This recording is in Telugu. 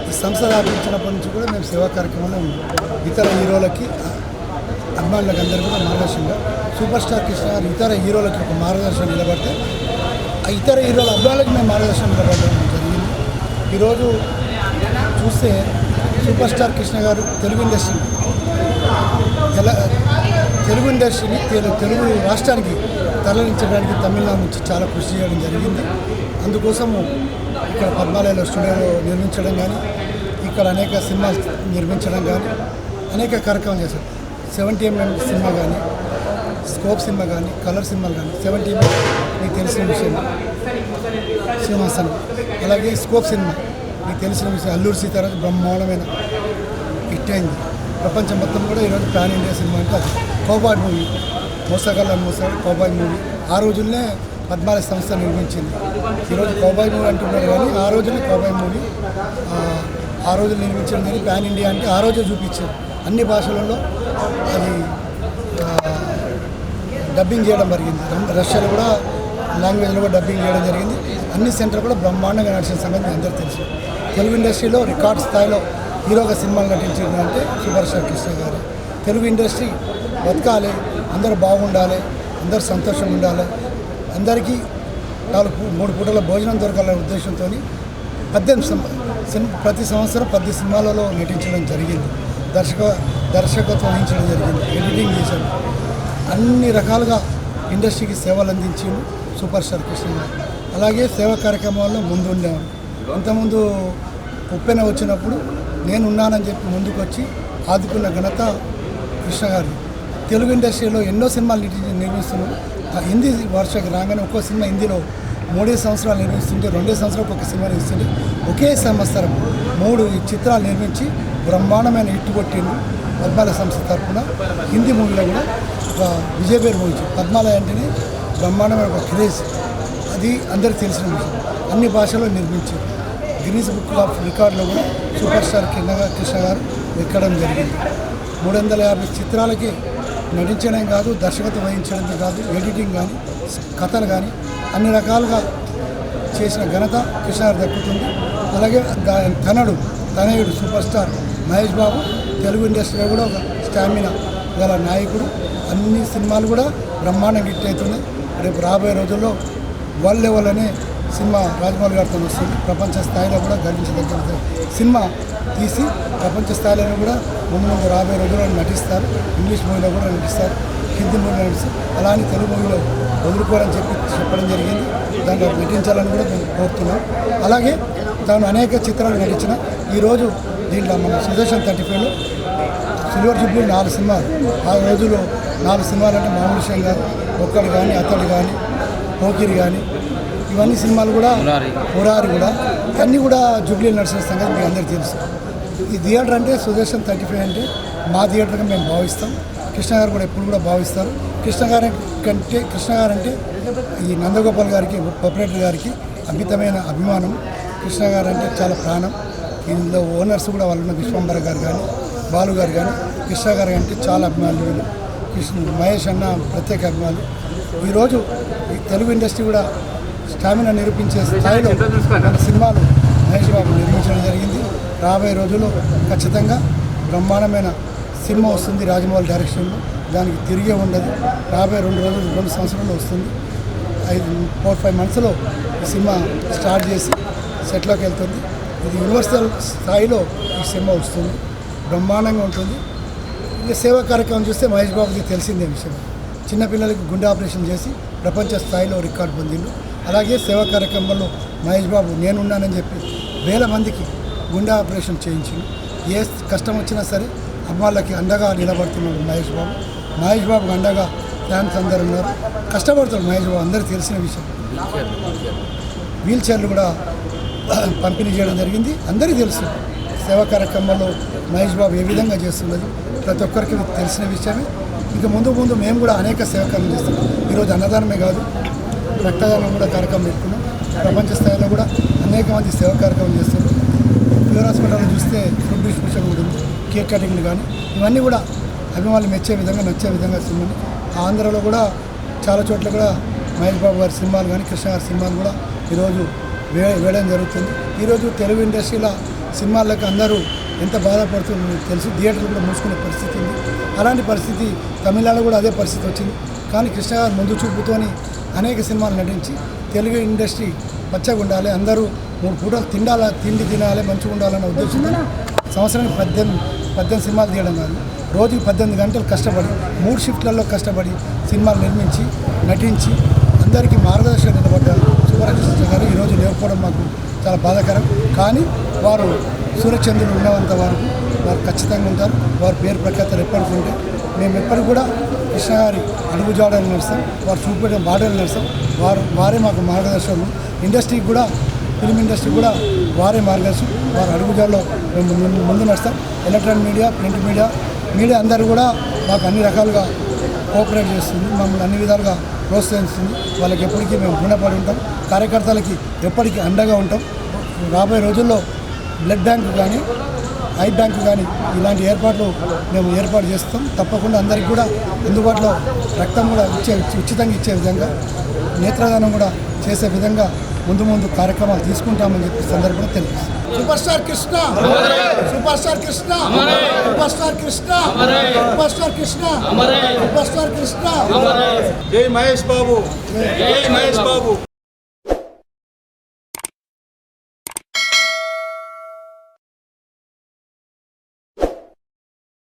ఈ సంస్థ స్థాపించినప్పటి నుంచి కూడా మేము సేవా కార్యక్రమంలో ఉన్నాం ఇతర హీరోలకి అభిమానులకు అందరూ కూడా మార్గదర్శనంగా సూపర్ స్టార్ కృష్ణ గారు ఇతర హీరోలకి ఒక మార్గదర్శనం నిలబడితే ఆ ఇతర హీరోల అభిమానులకి మేము మార్గదర్శనం నిలబడడం జరిగింది. ఈరోజు చూస్తే సూపర్ స్టార్ కృష్ణ గారు తెలుగు ఇండస్ట్రీ ఎలా తెలుగు ఇండస్ట్రీని తెలు- తెలుగు రాష్ట్రానికి తరలించడానికి తమిళనాడు నుంచి చాలా కృషి చేయడం జరిగింది. అందుకోసము ఇక్కడ పద్మాలయంలో స్టూడియోలో నిర్మించడం కానీ ఇక్కడ అనేక సినిమాలు నిర్మించడం కానీ అనేక కార్యక్రమాలు చేశారు. సెవెంటీ ఎంఎం సినిమా కానీ స్కోప్ సినిమా కానీ కలర్ సినిమాలు కానీ సెవెంటీ ఎంఎం మీకు తెలిసిన విషయం. శ్రీనివాసన్ అలాగే స్కోప్ సినిమా మీకు తెలిసిన విషయం. అల్లూరు సీతారాం బ్రహ్మాండమైన హిట్ అయింది. ప్రపంచం మొత్తం కూడా ఈరోజు ప్యాన్ ఇండియా సినిమా అంటే అది. Cowboy movie. మోసగల్ల మోసాడు కోబాయ్ మూవీ. ఆ రోజుల్నే పద్మాలయ సంస్థ నిర్మించింది. ఈరోజు కౌబాయ్ మూవీ అంటున్నారు కానీ ఆ రోజునే కౌబాయ్ మూవీ ఆ, రోజు నిర్మించడం కానీ ప్యాన్ ఇండియా అంటే ఆ రోజే చూపించారు. అన్ని భాషలలో అది డబ్బింగ్ చేయడం జరిగింది. రష్యాలో కూడా లాంగ్వేజ్లో కూడా డబ్బింగ్ చేయడం జరిగింది. అన్ని సెంటర్ కూడా బ్రహ్మాండంగా నడిచిన సంగతి అందరూ తెలుసు. తెలుగు ఇండస్ట్రీలో రికార్డ్ స్థాయిలో హీరోగా సినిమాలు నటించింది అంటే స్టార్ కృష్ణ గారు. తెలుగు ఇండస్ట్రీ బతకాలి అందరూ బాగుండాలి అందరూ సంతోషంగా ఉండాలి. అందరికీ నాలుగు మూడు పూటల భోజనం దొరకాలనే ఉద్దేశంతో పద్దెనిమిది సినిమా సిన్- ప్రతి సంవత్సరం పది సినిమాలలో నటించడం జరిగింది. దర్శక దర్శకత్వం వహించడం జరిగింది. ఎడిటింగ్ చేశాడు అన్ని రకాలుగా ఇండస్ట్రీకి సేవలు అందించిండు సూపర్ స్టార్ కృష్ణ అలాగే సేవా కార్యక్రమాల్లో ముందు ఉండేవాడు అంతకుముందు ఉప్పెన వచ్చినప్పుడు నేను ఉన్నానని చెప్పి ముందుకు వచ్చి ఆదుకున్న ఘనత కృష్ణ గారు తెలుగు ఇండస్ట్రీలో ఎన్నో సినిమాలు నిర్మి- నిర్మిస్తున్నాడు హిందీ వర్షకు రాగానే ఒక్కో సినిమా హిందీలో మూడే సంవత్సరాలు నిర్మిస్తుంటే రెండే సంవత్సరాలకు ఒక సినిమా నిర్మిస్తుంటే ఒకే సంవత్సరం మూడు చిత్రాలు నిర్మించి బ్రహ్మాండమైన హిట్ కొట్టింది పద్మాలయ సంస్థ తరఫున. హిందీ మూవీలో కూడా ఒక విజయపేరు మూవీ పద్మాలయ అంటేనే బ్రహ్మాండమైన ఒక క్రేజ్. అది అందరికీ తెలిసిన విషయం. అన్ని భాషల్లో నిర్మించారు. గిన్నీస్ బుక్ ఆఫ్ రికార్డులో కూడా సూపర్ స్టార్ కింద కృష్ణ గారు ఎక్కడం జరిగింది. మూడు వందల యాభై చిత్రాలకి నటించడం కాదు దర్శకత్వం వహించడం కాదు ఎడిటింగ్ కానీ కథలు కానీ అన్ని రకాలుగా చేసిన ఘనత కృష్ణ దక్కుతుంది. అలాగే దా- తనడు తనయుడు సూపర్ స్టార్ మహేష్ బాబు తెలుగు ఇండస్ట్రీలో కూడా ఒక స్టామినా గల నాయకుడు. అన్ని సినిమాలు కూడా బ్రహ్మాండంగా హిట్ అవుతున్నాయి. రేపు రాబోయే రోజుల్లో వరల్డ్ లెవెల్ అనే సినిమా రాజమౌళి గారితో వస్తుంది. ప్రపంచ స్థాయిలో కూడా గర్వించదగ్గ సినిమా తీసి ప్రపంచ స్థాయిలో కూడా ముందు ముందు రాబోయే రోజుల్లో నటిస్తారు. ఇంగ్లీష్ మూవీలో కూడా నటిస్తారు. హిందీ మూవీలో నటిస్తారు. అలానే తెలుగు మూవీలో వదులుకోరని చెప్పి చెప్పడం జరిగింది. దాంట్లో నటించాలని కూడా మేము కోరుతున్నాం. అలాగే తాను అనేక చిత్రాలు నటించిన ఈరోజు దీంట్లో మన సుదర్శన్ థర్టీ ఫైవ్లో సిల్వర్ జూబ్లీ నాలుగు సినిమాలు. ఆ రోజుల్లో నాలుగు సినిమాలు అంటే మామూలు విషయం కాదు. ఒక్కడు కానీ అతడు కానీ పోకిరి కానీ ఇవన్నీ సినిమాలు కూడా మురారి. కూడా. ఇవన్నీ కూడా జూబ్లీ నడిచిన సంగతి మీకు అందరికీ తెలుసు. ఈ థియేటర్ అంటే సుదర్శన్ థర్టీ ఫైవ్ అంటే మా థియేటర్గా మేము భావిస్తాం. కృష్ణ గారు కూడా ఎప్పుడు కూడా భావిస్తారు. కృష్ణ గారి కంటే కృష్ణ గారు అంటే ఈ నందగోపాల్ గారికి ప్రొపరేటర్ గారికి అమితమైన అభిమానం. కృష్ణ గారు అంటే చాలా ప్రాణం. ఇందులో ఓనర్స్ కూడా వాళ్ళు ఉన్న విశ్వంబర గారు కానీ బాలు గారు కానీ కృష్ణ గారు అంటే చాలా అభిమానులు కృష్ణ మహేష్ అన్న ప్రత్యేక అభిమానులు. ఈరోజు ఈ తెలుగు ఇండస్ట్రీ కూడా స్టామినా నిరూపించే స్థాయిలో మన సినిమాలు మహేష్ బాబు నిర్మించడం జరిగింది. రాబోయే రోజుల్లో ఖచ్చితంగా బ్రహ్మాండమైన సినిమా వస్తుంది రాజమౌళి డైరెక్షన్లో. దానికి తిరిగే ఉండదు. రాబోయే రెండు రోజులు రెండు సంవత్సరంలో వస్తుంది. ఐదు ఫోర్ ఫైవ్ మంత్స్లో ఈ సినిమా స్టార్ట్ చేసి సెట్లోకి వెళ్తుంది. ఇది యూనివర్సల్ స్థాయిలో ఈ సినిమా వస్తుంది. బ్రహ్మాండంగా ఉంటుంది. ఇంకా సేవా కార్యక్రమం చూస్తే మహేష్ బాబుకి తెలిసిందే విషయం. చిన్నపిల్లలకి గుండె ఆపరేషన్ చేసి ప్రపంచ స్థాయిలో రికార్డు పొందిండు. అలాగే సేవా కార్యక్రమంలో మహేష్ బాబు నేనున్నానని చెప్పి వేల మందికి గుండె ఆపరేషన్ చేయించింది. ఏ కష్టం వచ్చినా సరే అమ్మాళ్ళకి అండగా నిలబడుతున్నాడు మహేష్ బాబు. మహేష్ బాబుకి అండగా ఫ్యాన్స్ అందరు ఉన్నారు. కష్టపడతాడు మహేష్ బాబు అందరికీ తెలిసిన విషయం. వీల్ చైర్లు కూడా పంపిణీ చేయడం జరిగింది. అందరికీ తెలుసు సేవా కార్యక్రమంలో మహేష్ బాబు ఏ విధంగా చేస్తున్నది. ప్రతి ఒక్కరికి తెలిసిన విషయమే. ఇంకా ముందు ముందు మేము కూడా అనేక సేవా చేస్తాం. ఈరోజు అన్నదానమే కాదు రక్తదానం కూడా కార్యక్రమం పెట్టుకున్నాం. ప్రపంచ స్థాయిలో కూడా అనేక మంది సేవా కార్యక్రమం చేస్తున్నారు. ప్యూర్ హాస్పిటల్లో చూస్తే ఫుడ్ డిస్ట్రిబ్యూషన్ కూడా కేక్ కటింగ్లు కానీ ఇవన్నీ కూడా అభిమానులు మెచ్చే విధంగా నచ్చే విధంగా సినిమాని ఆంధ్రలో కూడా చాలా చోట్ల కూడా మహేష్ బాబు గారి సినిమాలు కానీ కృష్ణ గారి సినిమాలు కూడా ఈరోజు వే వేయడం జరుగుతుంది. ఈరోజు తెలుగు ఇండస్ట్రీలో సినిమాలకు అందరూ ఎంత బాధపడుతుందో తెలుసు. థియేటర్లు కూడా మూసుకునే పరిస్థితి ఉంది. అలాంటి పరిస్థితి తమిళనాడు కూడా అదే పరిస్థితి వచ్చింది. కానీ కృష్ణ గారు ముందు చూపుతోని అనేక సినిమాలు నటించి తెలుగు ఇండస్ట్రీ పచ్చగా ఉండాలి. అందరూ మూడు పూటలు తిండాలా తిండి తినాలి మంచిగా ఉండాలన్న ఉద్దేశంతో సంవత్సరానికి పద్దెనిమిది పద్దెనిమిది సినిమాలు తీయడం కాదు. రోజుకి పద్దెనిమిది గంటలు కష్టపడి మూడు షిఫ్ట్లలో కష్టపడి సినిమాలు నిర్మించి నటించి అందరికీ మార్గదర్శనం నిలబడ్డ సుబ్రహ్మణ్య గారు ఈరోజు లేకపోవడం మాకు చాలా బాధాకరం. కానీ వారు సూర్యచంద్రుడు ఉన్నంత వరకు వారు ఖచ్చితంగా ఉంటారు. వారి పేరు ప్రఖ్యాతలు ఎప్పటికీ మేము ఎప్పటికి కూడా కృష్ణ గారి అడుగు నడుస్తాం వారు చూపించడం బాటలు నడుస్తాం వారు వారే మాకు మార్గదర్శకులు. ఇండస్ట్రీకి కూడా ఫిలిం ఇండస్ట్రీ కూడా వారే మార్గదర్శకులు. వారు అడుగుజాడలో మేము ముందు ముందు నడుస్తాం. Electronic media print media media అందరూ కూడా మాకు అన్ని రకాలుగా కోఆపరేట్ చేస్తుంది మమ్మల్ని అన్ని విధాలుగా ప్రోత్సహిస్తుంది. వాళ్ళకి ఎప్పటికీ మేము రుణపడి ఉంటాం. కార్యకర్తలకి ఎప్పటికీ అండగా ఉంటాం. రాబోయే రోజుల్లో బ్లడ్ బ్యాంకు కానీ ఐ బ్యాంకు కానీ ఇలాంటి ఏర్పాట్లు మేము ఏర్పాటు చేస్తాం. తప్పకుండా అందరికీ కూడా అందుబాటులో రక్తం కూడా ఇచ్చే ఉచితంగా ఇచ్చే విధంగా నేత్రదానం కూడా చేసే విధంగా ముందు ముందు కార్యక్రమాలు తీసుకుంటామని చెప్పి సందర్భంగా తెలియజేస్తాం super star Krishna super star Krishna super star Krishna super star Krishna super star Krishna జై మహేష్ బాబు జై మహేష్ బాబు